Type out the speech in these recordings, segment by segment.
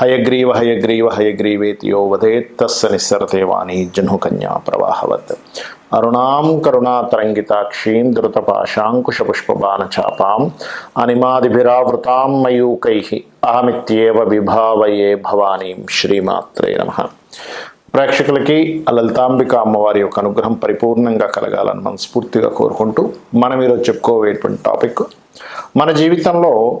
హయగ్రీవ హయగ్రీవ హయగ్రీవేతియో వదేత్ తస్స నిస్సరతే జహ్నుకన్యా ప్రవాహవత్. అరుణాం కరుణాతరంగితాక్షీం ధృతపాశాంకుశపుష్పబాణచాపాం అనిమాదిభిరావృతాం మయూకై అహమిత్యేవ విభావయే భవానీం శ్రీమాత్రే నమ. ప్రేక్షకులకి లలితాంబిక అమ్మవారి యొక్క అనుగ్రహం పరిపూర్ణంగా కలగాలని మనస్ఫూర్తిగా కోరుకుంటూ మనం ఈరోజు చెప్పుకోవేటువంటి టాపిక్ మన జీవితంలో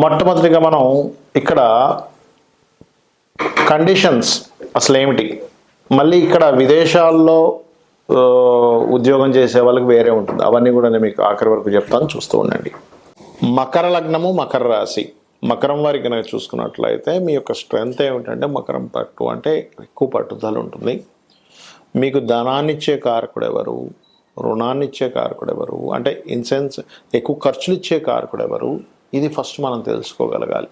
మొట్టమొదటిగా మనం ఇక్కడ కండిషన్స్ అసలు ఏమిటి మళ్ళీ ఇక్కడ విదేశాల్లో ఉద్యోగం చేసే వాళ్ళకి వేరే ఉంటుంది. అవన్నీ కూడా నేను మీకు ఆఖరి వరకు చెప్తాను చూస్తూ ఉండండి. మకర లగ్నము మకర రాశి. మకరం వారికి కనుక చూసుకున్నట్లయితే మీ యొక్క స్ట్రెంగ్త్ ఏమిటంటే మకరం పట్టు అంటే ఎక్కువ పట్టుదల ఉంటుంది. మీకు ధనాన్నిచ్చే కారకుడు ఎవరు? రుణాన్నిచ్చే కారకుడు ఎవరు? అంటే ఇన్సెన్స్ ఎక్కువ ఖర్చులు ఇచ్చే కారకుడు ఎవరు? ఇది ఫస్ట్ మనం తెలుసుకోగలగాలి.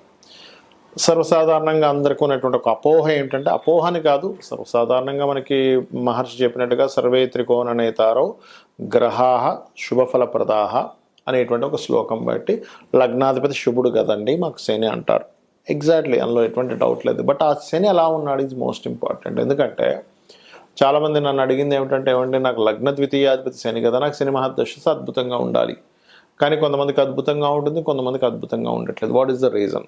సర్వసాధారణంగా అందరికీ ఉన్నటువంటి ఒక అపోహ ఏమిటంటే అపోహని కాదు సర్వసాధారణంగా మనకి మహర్షి చెప్పినట్టుగా సర్వే త్రికోణ నేతారో గ్రహాహ శుభఫలప్రదాహ అనేటువంటి ఒక శ్లోకం బట్టి లగ్నాధిపతి శుభుడు కదండి మాకు శని అంటారు. ఎగ్జాక్ట్లీ అందులో ఎటువంటి డౌట్ లేదు. బట్ ఆ శని ఎలా ఉన్నాడు ఈజ్ మోస్ట్ ఇంపార్టెంట్ ఎందుకంటే చాలామంది నన్ను అడిగింది ఏమిటంటే ఏమంటే నాకు లగ్న ద్వితీయాధిపతి శని కదా నాకు శని మహాదశ అద్భుతంగా ఉండాలి. కానీ కొంతమందికి అద్భుతంగా ఉంటుంది కొంతమందికి అద్భుతంగా ఉండట్లేదు. వాట్ ఈస్ ద రీజన్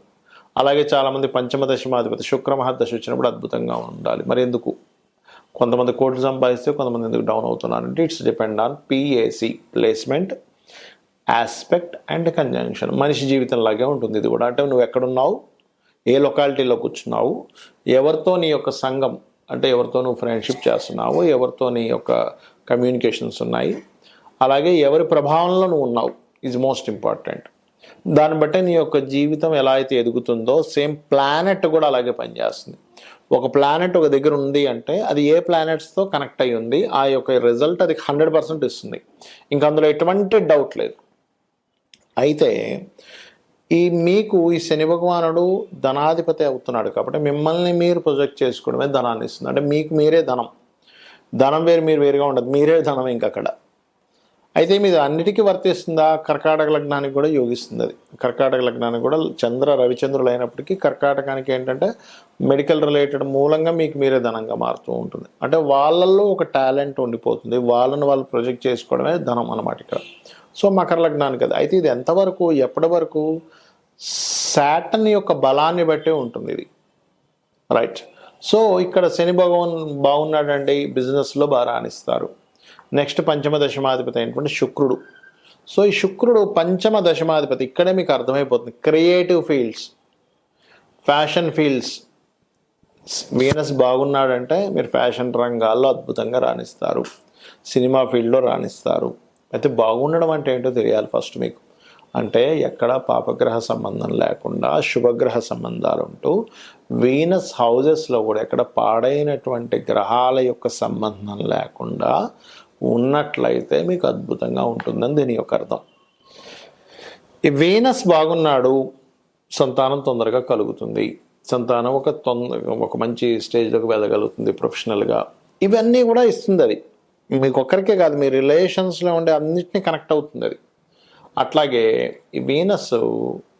అలాగే చాలామంది పంచమ దశమాధిపతి శుక్ర మహాదశ వచ్చినప్పుడు అద్భుతంగా ఉండాలి. మరి ఎందుకు? కొంతమంది కోట్లు సంపాదిస్తే కొంతమంది ఎందుకు down అవుతున్నారంటే it's depend on P A C placement aspect and conjunction మనిషి జీవితం లాగే ఉంటుంది ఇది కూడా. అంటే నువ్వు ఎక్కడున్నావు? ఏ లొకాలిటీలో కూర్చున్నావు? ఎవరితో నీ యొక్క సంఘం అంటే ఎవరితో నువ్వు ఫ్రెండ్షిప్ చేస్తున్నావు? ఎవరితో నీ యొక్క కమ్యూనికేషన్స్ ఉన్నాయి? అలాగే ఎవరి ప్రభావంలో నువ్వు ఉన్నావు? ఈజ్ మోస్ట్ ఇంపార్టెంట్ దాన్ని బట్టి నీ యొక్క జీవితం ఎలా అయితే ఎదుగుతుందో సేమ్ ప్లానెట్ కూడా అలాగే పనిచేస్తుంది. ఒక ప్లానెట్ ఒక దగ్గర ఉంది అంటే అది ఏ ప్లానెట్స్తో కనెక్ట్ అయి ఉంది ఆ యొక్క రిజల్ట్ అది హండ్రెడ్ పర్సెంట్ ఇస్తుంది. ఇంకా అందులో ఎటువంటి డౌట్ లేదు. అయితే ఈ మీకు ఈ శని భగవానుడు ధనాధిపతి అవుతున్నాడు కాబట్టి మిమ్మల్ని మీరు ప్రొజెక్ట్ చేసుకోవడమే ధనాన్ని ఇస్తుంది. అంటే మీకు మీరే ధనం. ధనం వేరు మీరు వేరుగా ఉండదు. మీరే ధనం ఇంకా అక్కడ అయితే మీది అన్నిటికీ వర్తిస్తుందా? కర్కాటక లగ్నానికి కూడా యోగిస్తుంది అది. కర్కాటక లగ్నానికి కూడా చంద్ర రవిచంద్రులు అయినప్పటికీ కర్కాటకానికి ఏంటంటే మెడికల్ రిలేటెడ్ మూలంగా మీకు మీరే ధనంగా మారుతూ ఉంటుంది. అంటే వాళ్ళల్లో ఒక టాలెంట్ ఉండిపోతుంది. వాళ్ళని వాళ్ళు ప్రొజెక్ట్ చేసుకోవడమే ధనం అన్నమాట ఇక్కడ. సో మకర లగ్నానికి అది. అయితే ఇది ఎంతవరకు ఎప్పటి వరకు? శాటన్ యొక్క బలాన్ని బట్టే ఉంటుంది ఇది. రైట్. సో ఇక్కడ శని భగవాన్ బాగున్నాడండి. బిజినెస్లో బాగా రాణిస్తారు. నెక్స్ట్ పంచమ దశమాధిపతి అయినటువంటి శుక్రుడు. సో ఈ శుక్రుడు పంచమ దశమాధిపతి ఇక్కడే మీకు అర్థమైపోతుంది. Creative fields. Fashion fields. Venus బాగున్నాడంటే మీరు ఫ్యాషన్ రంగాల్లో అద్భుతంగా రాణిస్తారు. సినిమా ఫీల్డ్లో రాణిస్తారు. అయితే బాగుండడం అంటే ఏంటో తెలియాలి ఫస్ట్ మీకు. అంటే ఎక్కడ పాపగ్రహ సంబంధం లేకుండా శుభగ్రహ సంబంధాలు ఉంటూ వీనస్ హౌజెస్లో కూడా ఎక్కడ పాడైనటువంటి గ్రహాల యొక్క సంబంధం లేకుండా ఉన్నట్లయితే మీకు అద్భుతంగా ఉంటుందని దీని యొక్క అర్థం. ఈ వీనస్ బాగున్నాడు సంతానం తొందరగా కలుగుతుంది. సంతానం ఒక తొందర ఒక మంచి స్టేజ్లోకి వెళ్ళగలుగుతుంది ప్రొఫెషనల్గా. ఇవన్నీ కూడా ఇస్తుంది అది. మీకు ఒక్కరికే కాదు మీ రిలేషన్స్లో ఉండే అన్నిటినీ కనెక్ట్ అవుతుంది అది. అట్లాగే ఈ వీనస్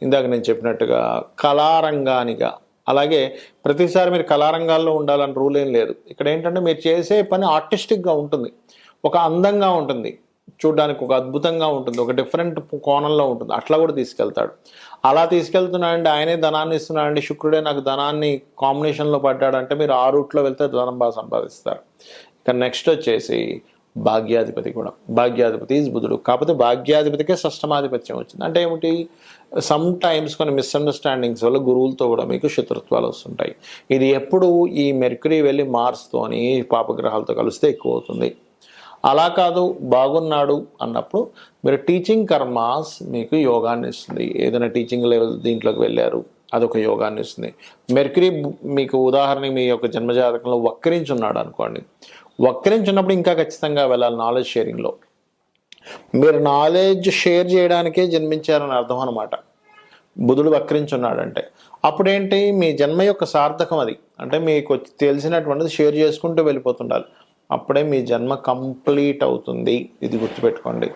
ఇందాక నేను చెప్పినట్టుగా కళారంగానిగా అలాగే ప్రతిసారి మీరు కళారంగాల్లో ఉండాలని రూల్ ఏం లేదు. ఇక్కడ ఏంటంటే మీరు చేసే పని ఆర్టిస్టిక్గా ఉంటుంది. ఒక అందంగా ఉంటుంది. చూడడానికి ఒక అద్భుతంగా ఉంటుంది. ఒక డిఫరెంట్ కోణంలో ఉంటుంది. అట్లా కూడా తీసుకెళ్తాడు. అలా తీసుకెళ్తున్నాడండి ఆయనే ధనాన్ని ఇస్తున్నాడండి శుక్రుడే నాకు ధనాన్ని కాంబినేషన్లో పడ్డాడంటే మీరు ఆ రూట్లో వెళ్తే ధనం బాగా సంపాదిస్తారు. ఇక నెక్స్ట్ వచ్చేసి భాగ్యాధిపతి కూడా. భాగ్యాధిపతి ఈజ్ బుధుడు. కాకపోతే భాగ్యాధిపతికే షష్టమాధిపత్యం వచ్చింది. అంటే ఏమిటి? సమ్ టైమ్స్ కొన్ని మిస్అండర్స్టాండింగ్స్ వల్ల గురువులతో కూడా మీకు శత్రుత్వాలు వస్తుంటాయి. ఇది ఎప్పుడు ఈ మెర్క్యూరీ వెళ్ళి మార్స్తోని పాపగ్రహాలతో కలిస్తే ఎక్కువ అవుతుంది. అలా కాదు బాగున్నాడు అన్నప్పుడు మీరు టీచింగ్ కర్మాస్ మీకు యోగాన్ని ఇస్తుంది. ఏదైనా టీచింగ్ లెవెల్ దీంట్లోకి వెళ్ళారు. అదొక యోగాన్ని ఇస్తుంది. మెర్క్రీ మీకు ఉదాహరణ మీ యొక్క జన్మజాతకంలో వక్రించున్నాడు అనుకోండి. వక్రించున్నప్పుడు ఇంకా ఖచ్చితంగా వెళ్ళాలి నాలెడ్జ్ షేరింగ్లో మీరు నాలెడ్జ్ షేర్ చేయడానికే జన్మించారని అర్థం అనమాట బుధుడు వక్రించున్నాడంటే. అప్పుడేంటి? మీ జన్మ యొక్క సార్థకం అది. అంటే మీకు తెలిసినటువంటిది షేర్ చేసుకుంటూ వెళ్ళిపోతుండాలి. అప్పుడే మీ జన్మ కంప్లీట్ అవుతుంది. ఇది గుర్తుపెట్టుకోండి.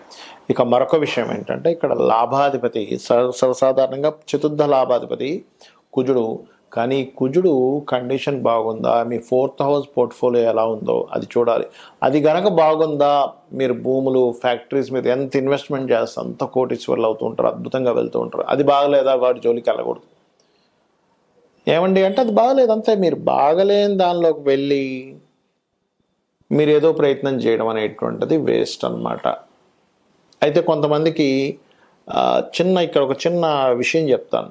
ఇక మరొక విషయం ఏంటంటే ఇక్కడ లాభాధిపతి సర్వసాధారణంగా చతుర్థ లాభాధిపతి కుజుడు. కానీ కుజుడు కండిషన్ బాగుందా? మీ ఫోర్త్ హౌస్ పోర్ట్ఫోలియో ఎలా ఉందో అది చూడాలి. అది గనక బాగుందా? మీరు భూములు ఫ్యాక్టరీస్ మీద ఎంత ఇన్వెస్ట్మెంట్ చేస్తే అంత కోటీశ్వర్లు అవుతూ ఉంటారు అద్భుతంగా వెళ్తూ ఉంటారు. అది బాగలేదా? వాడి జోలికి వెళ్ళకూడదు. ఏమండి అంటే అది బాగలేదు. అంతే మీరు బాగలేని దానిలోకి వెళ్ళి మీరు ఏదో ప్రయత్నం చేయడం అనేటువంటిది వేస్ట్ అన్నమాట. అయితే కొంతమందికి చిన్న ఇక్కడ ఒక చిన్న విషయం చెప్తాను.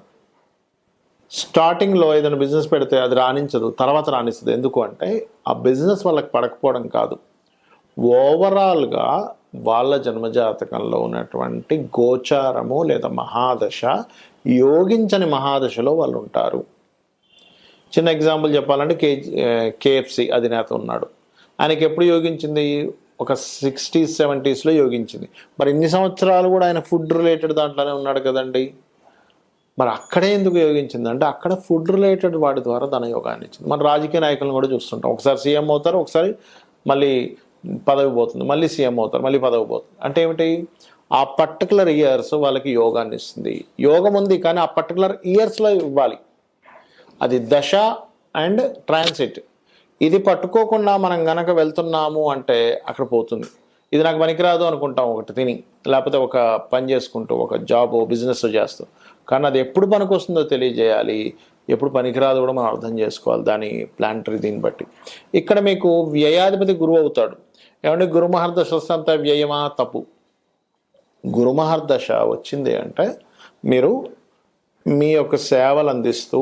స్టార్టింగ్లో ఏదైనా బిజినెస్ పెడితే అది రాణించదు తర్వాత రాణిస్తుంది. ఎందుకు అంటే ఆ బిజినెస్ వాళ్ళకి పడకపోవడం కాదు. ఓవరాల్గా వాళ్ళ జన్మజాతకంలో ఉన్నటువంటి గోచారము లేదా మహాదశ యోగించని మహాదశలో వాళ్ళు ఉంటారు చిన్న ఎగ్జాంపుల్ చెప్పాలంటే కే కేఎఫ్సి అధినేత ఉన్నాడు. ఆయనకి ఎప్పుడు యోగించింది? ఒక సిక్స్టీస్ సెవెంటీస్లో యోగించింది. మరి ఇన్ని సంవత్సరాలు కూడా ఆయన ఫుడ్ రిలేటెడ్ దాంట్లోనే ఉన్నాడు కదండి. మరి అక్కడే ఎందుకు యోగించింది? అంటే అక్కడ ఫుడ్ రిలేటెడ్ వాటి ద్వారా ధన యోగాన్ని ఇచ్చింది. మన రాజకీయ నాయకులను కూడా చూస్తుంటాం. ఒకసారి సీఎం అవుతారు ఒకసారి మళ్ళీ పదవి పోతుంది. మళ్ళీ సీఎం అవుతారు మళ్ళీ పదవి పోతుంది. అంటే ఏమిటి? ఆ పర్టికులర్ ఇయర్స్ వాళ్ళకి యోగాన్ని ఇస్తుంది. యోగం ఉంది కానీ ఆ పర్టికులర్ ఇయర్స్లో ఇవ్వాలి. అది దశ అండ్ ట్రాన్సిట్ ఇది పట్టుకోకుండా మనం గనక వెళ్తున్నాము అంటే అక్కడ పోతుంది. ఇది నాకు పనికిరాదు అనుకుంటాం ఒకటి తిని లేకపోతే ఒక పని చేసుకుంటూ ఒక జాబ్ బిజినెస్ చేస్తూ. కానీ అది ఎప్పుడు పనికి వస్తుందో తెలియజేయాలి. ఎప్పుడు పనికిరాదు కూడా మనం అర్థం చేసుకోవాలి దాని ప్లాంటరీ దీన్ని బట్టి. ఇక్కడ మీకు వ్యయాధిపతి గురువు అవుతాడు. ఏమంటే గురుమహర్దశ వస్తే వ్యయమా తప్పు. గురుమహర్దశ వచ్చింది అంటే మీరు మీ యొక్క సేవలు అందిస్తూ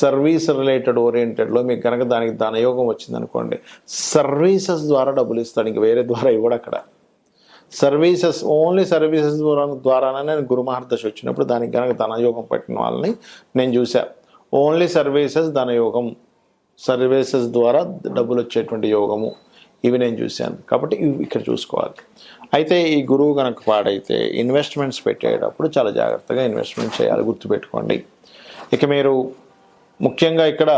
సర్వీస్ రిలేటెడ్ ఓరియంటెడ్లో మీకు కనుక దానికి ధనయోగం వచ్చిందనుకోండి సర్వీసెస్ ద్వారా డబ్బులు ఇస్తాడు ఇంక వేరే ద్వారా ఇవ్వడు అక్కడ. సర్వీసెస్ ఓన్లీ సర్వీసెస్ ద్వారా ద్వారానే నేను గురుమహర్దశ వచ్చినప్పుడు దానికి కనుక ధనయోగం పట్టిన వాళ్ళని నేను చూసా ఓన్లీ సర్వీసెస్ ధనయోగం సర్వీసెస్ ద్వారా డబ్బులు వచ్చేటువంటి యోగము ఇవి నేను చూశాను. కాబట్టి ఇవి ఇక్కడ చూసుకోవాలి. అయితే ఈ గురువు కనుక పాడైతే ఇన్వెస్ట్మెంట్స్ పెట్టేటప్పుడు చాలా జాగ్రత్తగా ఇన్వెస్ట్మెంట్ చేయాలి గుర్తుపెట్టుకోండి. ఇక మీరు ముఖ్యంగా ఇక్కడ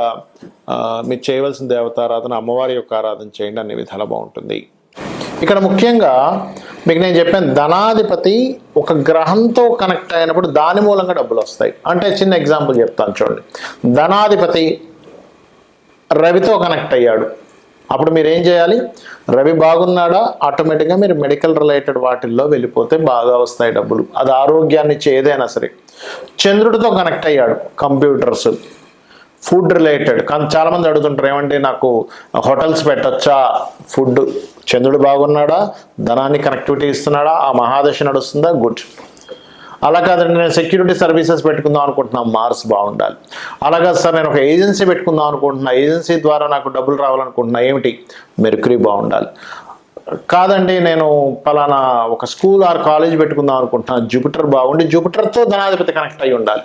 మీరు చేయవలసిన దేవతారాధన అమ్మవారి యొక్క ఆరాధన చేయండి అన్ని విధాలు బాగుంటుంది. ఇక్కడ ముఖ్యంగా మీకు నేను చెప్పాను ధనాధిపతి ఒక గ్రహంతో కనెక్ట్ అయినప్పుడు దాని మూలంగా డబ్బులు వస్తాయి. అంటే చిన్న ఎగ్జాంపుల్ చెప్తాను చూడండి. ధనాధిపతి రవితో కనెక్ట్ అయ్యాడు. అప్పుడు మీరు ఏం చేయాలి? రవి బాగున్నాడా? ఆటోమేటిక్గా మీరు మెడికల్ రిలేటెడ్ వాటిల్లో వెళ్ళిపోతే బాగా వస్తాయి డబ్బులు. అది ఆరోగ్యాన్ని ఇచ్చే ఏదైనా సరే. చంద్రుడితో కనెక్ట్ అయ్యాడు కంప్యూటర్స్. ఫుడ్ రిలేటెడ్ కానీ చాలా మంది అడుగుతుంటారు ఏమంటే నాకు హోటల్స్ పెట్టచ్చా? ఫుడ్ చంద్రుడు బాగున్నాడా? ధనాన్ని కనెక్టివిటీ ఇస్తున్నాడా? ఆ మహాదశ నడుస్తుందా? గుడ్ అలా కాదండి నేను సెక్యూరిటీ సర్వీసెస్ పెట్టుకుందాం అనుకుంటున్నాను మార్స్ బాగుండాలి. అలా కాదు సార్ నేను ఒక ఏజెన్సీ పెట్టుకుందాం అనుకుంటున్నా ఏజెన్సీ ద్వారా నాకు డబ్బులు రావాలనుకుంటున్నా ఏమిటి? మెరుకురీ బాగుండాలి. కాదండి నేను పలానా ఒక స్కూల్ ఆర్ కాలేజ్ పెట్టుకుందాం అనుకుంటున్నాను జూపిటర్ బాగుండి జూపిటర్తో ధనాధిపతి కనెక్ట్ అయి ఉండాలి.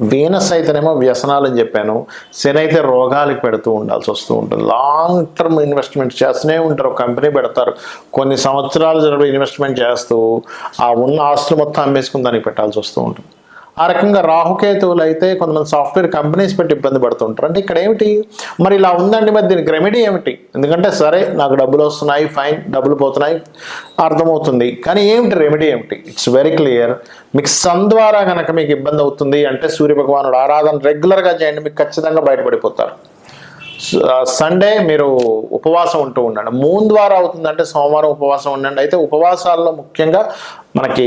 వీనస్ అయితేనేమో వ్యసనాలు అని చెప్పాను శని అయితే రోగాలకు పెడుతూ ఉండాల్సి వస్తూ ఉంటుంది. లాంగ్ టర్మ్ ఇన్వెస్ట్మెంట్ చేస్తూనే ఉంటారు. ఒక కంపెనీ పెడతారు. కొన్ని సంవత్సరాలు జరిపి ఇన్వెస్ట్మెంట్ చేస్తూ ఆ ఉన్న ఆస్తులు మొత్తం అమ్మేసుకుని దానికి పెట్టాల్సి వస్తూ ఉంటుంది. ఆ రకంగా రాహుకేతువులు అయితే కొంతమంది సాఫ్ట్వేర్ కంపెనీస్ పెట్టి ఇబ్బంది పడుతుంటారు. అంటే ఇక్కడ ఏమిటి? మరి ఇలా ఉందండి మరి దీనికి రెమెడీ ఏమిటి? ఎందుకంటే సరే నాకు డబ్బులు వస్తున్నాయి ఫైన్ డబ్బులు పోతున్నాయి అర్థమవుతుంది. కానీ ఏమిటి రెమెడీ ఏమిటి? ఇట్స్ వెరీ క్లియర్ మీకు సన్ ద్వారా కనుక మీకు ఇబ్బంది అవుతుంది అంటే సూర్య భగవానుడు ఆరాధన రెగ్యులర్గా చేయండి మీకు ఖచ్చితంగా బయటపడిపోతారు. సండే మీరు ఉపవాసం ఉంటూ ఉండండి. మూన్ ద్వారా అవుతుందంటే సోమవారం ఉపవాసం ఉండండి. అయితే ఉపవాసాల్లో ముఖ్యంగా మనకి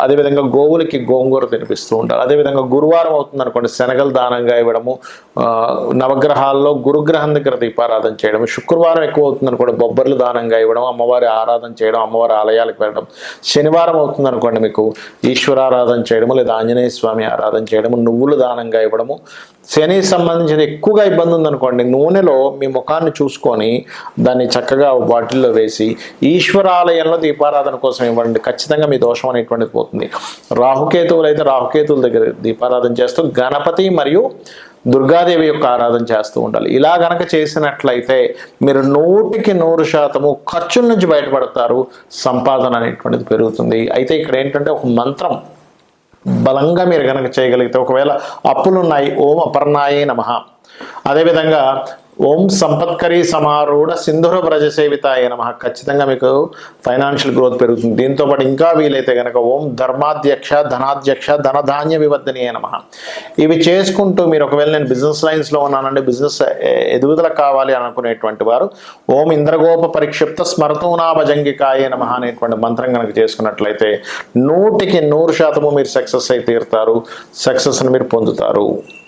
అదేవిధంగా గోవులకి గోంగూర తినిపిస్తూ ఉంటారు. అదేవిధంగా గురువారం అవుతుంది అనుకోండి శనగలు దానంగా ఇవ్వడము నవగ్రహాల్లో గురుగ్రహం దగ్గర దీపారాధన చేయడం శుక్రవారం ఎక్కువ అవుతుంది అనుకోండి బొబ్బర్లు దానంగా ఇవ్వడం అమ్మవారి ఆరాధన చేయడం అమ్మవారి ఆలయాలకు వెళ్ళడం. శనివారం అవుతుంది అనుకోండి మీకు ఈశ్వరారాధన చేయడము లేదా ఆంజనేయ స్వామి ఆరాధన చేయడము నువ్వులు దానంగా ఇవ్వడము శని సంబంధించిన ఎక్కువగా ఇబ్బంది ఉందనుకోండి నూనెలో మీ ముఖాన్ని చూసుకొని దాన్ని చక్కగా వాటిల్లో వేసి ఈశ్వరాలయంలో దీపారాధన కోసం ఇవ్వండి. ఖచ్చితంగా మీ దోషం అనేటువంటిది పోతుంది. రాహుకేతువులు అయితే రాహుకేతువుల దగ్గర దీపారాధన చేస్తూ గణపతి మరియు దుర్గాదేవి యొక్క ఆరాధన చేస్తూ ఉండాలి. ఇలా గనక చేసినట్లయితే మీరు నూటికి నూరు శాతము ఖర్చుల నుంచి బయటపడతారు. సంపాదన అనేటువంటిది పెరుగుతుంది. అయితే ఇక్కడ ఏంటంటే ఒక మంత్రం. బలంగా మీరు కనుక చేయగలిగితే ఒకవేళ అప్పులు ఉన్నాయి ఓం అపర్ణాయే నమ. అదేవిధంగా ఓం సంపత్కరీ సమారూఢ సింధుర బ్రజ సేవితాయ నమ. ఖచ్చితంగా మీకు ఫైనాన్షియల్ గ్రోత్ పెరుగుతుంది. దీంతో పాటు ఇంకా వీలైతే కనుక ఓం ధర్మాధ్యక్ష ధనాధ్యక్ష ధనధాన్య వివర్ధనీయ నమ. ఇవి చేసుకుంటూ మీరు ఒకవేళ నేను బిజినెస్ లైన్స్లో ఉన్నానండి బిజినెస్ ఎదుగుదల కావాలి అనుకునేటువంటి వారు ఓం ఇంద్రగోప పరిక్షిప్త స్మరతూనా భజంగికాయ నమ అనేటువంటి మంత్రం కనుక చేసుకున్నట్లయితే నూటికి నూరు శాతము మీరు సక్సెస్ అయి తీరుతారు. సక్సెస్ని మీరు పొందుతారు.